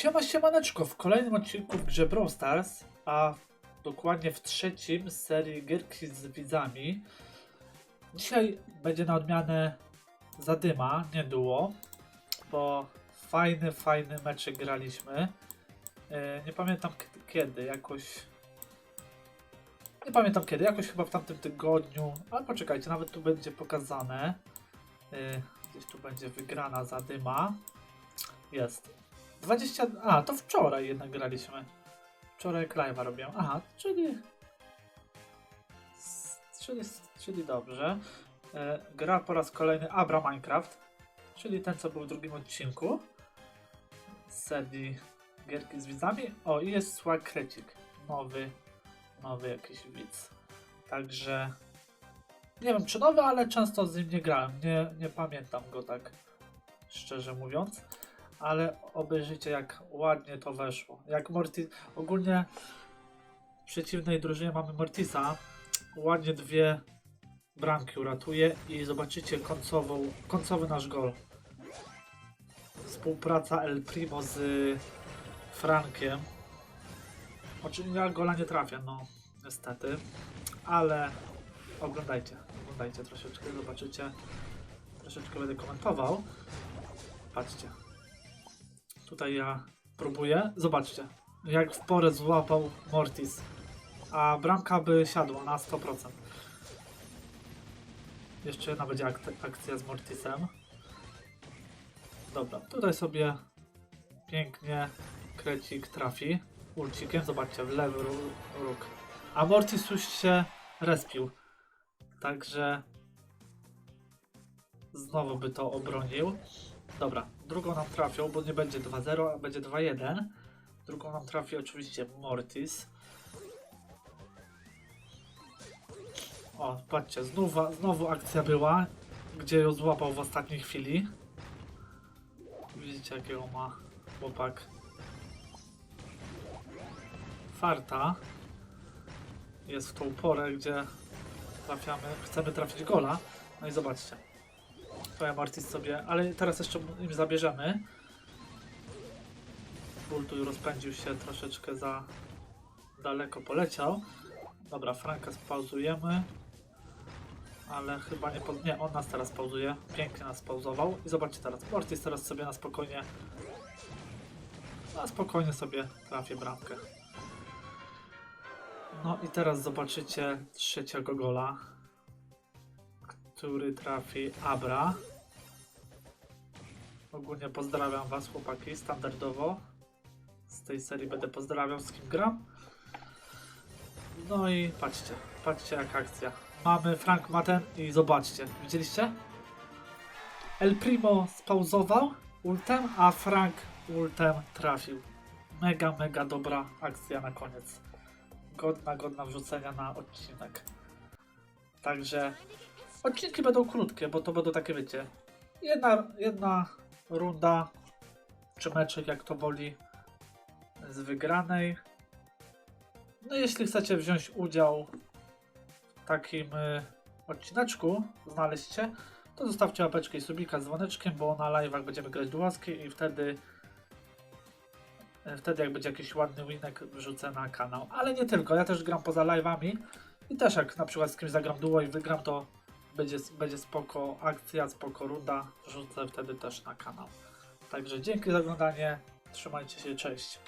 Siema, siemaneczko, w kolejnym odcinku w grze Brawl Stars, a dokładnie w trzecim z serii Gierki z widzami. Dzisiaj będzie na odmianę zadyma, nie duo, bo fajny, fajny meczek graliśmy. E, Nie pamiętam kiedy, jakoś... Nie pamiętam kiedy, jakoś chyba w tamtym tygodniu, ale poczekajcie, nawet tu będzie pokazane. E, Gdzieś tu będzie wygrana zadyma. Jest. 20. A, to wczoraj jednak graliśmy. Wczoraj jak live'a robiłem. Aha, czyli. Czyli, czyli dobrze. E, gra po raz kolejny Abra Minecraft. Czyli ten, co był w drugim odcinku. Serii Gierki z widzami. O, i jest Swag Krecik. Nowy, nowy jakiś widz. Także. Nie wiem czy nowy, ale często z nim nie grałem. Nie, nie pamiętam go tak. Szczerze mówiąc ale obejrzyjcie jak ładnie to weszło. Jak Mortis, ogólnie w przeciwnej drużynie mamy Mortisa, ładnie dwie bramki uratuje i zobaczycie końcową, końcowy nasz gol. Współpraca El Primo z Frankiem. Oczywiście ja gola nie trafię, no niestety, ale oglądajcie, oglądajcie troszeczkę, zobaczycie. Troszeczkę będę komentował. Patrzcie. Tutaj ja próbuję. Zobaczcie, jak w porę złapał Mortis. A bramka by siadła na 100%. Jeszcze jedna będzie ak akcja z Mortisem. Dobra, tutaj sobie pięknie krecik trafi ulcikiem. Zobaczcie, w lewy ró- róg. A Mortis już się respił. Także znowu by to obronił. Dobra, drugą nam trafią, bo nie będzie 2-0, a będzie 2-1. Drugą nam trafi oczywiście Mortis. O, patrzcie, znowu, znowu akcja była, gdzie ją złapał w ostatniej chwili. Widzicie jakiego ma chłopak. Farta. Jest w tą porę, gdzie trafiamy, chcemy trafić gola. No i zobaczcie. Twoja Martis sobie, ale teraz jeszcze im zabierzemy. Bull tu rozpędził się troszeczkę za daleko poleciał. Dobra, Franka spauzujemy. Ale chyba nie, nie, on nas teraz pauzuje. Pięknie nas pauzował. I zobaczcie teraz, Mortis teraz sobie na spokojnie na spokojnie sobie trafię bramkę. No i teraz zobaczycie trzeciego gola który trafi Abra. Ogólnie pozdrawiam Was, chłopaki, standardowo. Z tej serii będę pozdrawiał, z kim gram. No i patrzcie, patrzcie jak akcja. Mamy Frank Maten i zobaczcie, widzieliście? El Primo spauzował ultem, a Frank ultem trafił. Mega, mega dobra akcja na koniec. Godna, godna wrzucenia na odcinek. Także Odcinki będą krótkie, bo to będą takie, wiecie, jedna, jedna runda, czy meczek, jak to woli, z wygranej. No jeśli chcecie wziąć udział w takim y, odcineczku, znaleźć się, to zostawcie łapeczkę i subika z dzwoneczkiem, bo na live'ach będziemy grać dułaski i wtedy y, wtedy jak będzie jakiś ładny winek wrzucę na kanał. Ale nie tylko, ja też gram poza live'ami i też jak na przykład z kimś zagram duo i wygram, to będzie, będzie spoko akcja, spoko runda, wrzucę wtedy też na kanał. Także dzięki za oglądanie, trzymajcie się, cześć.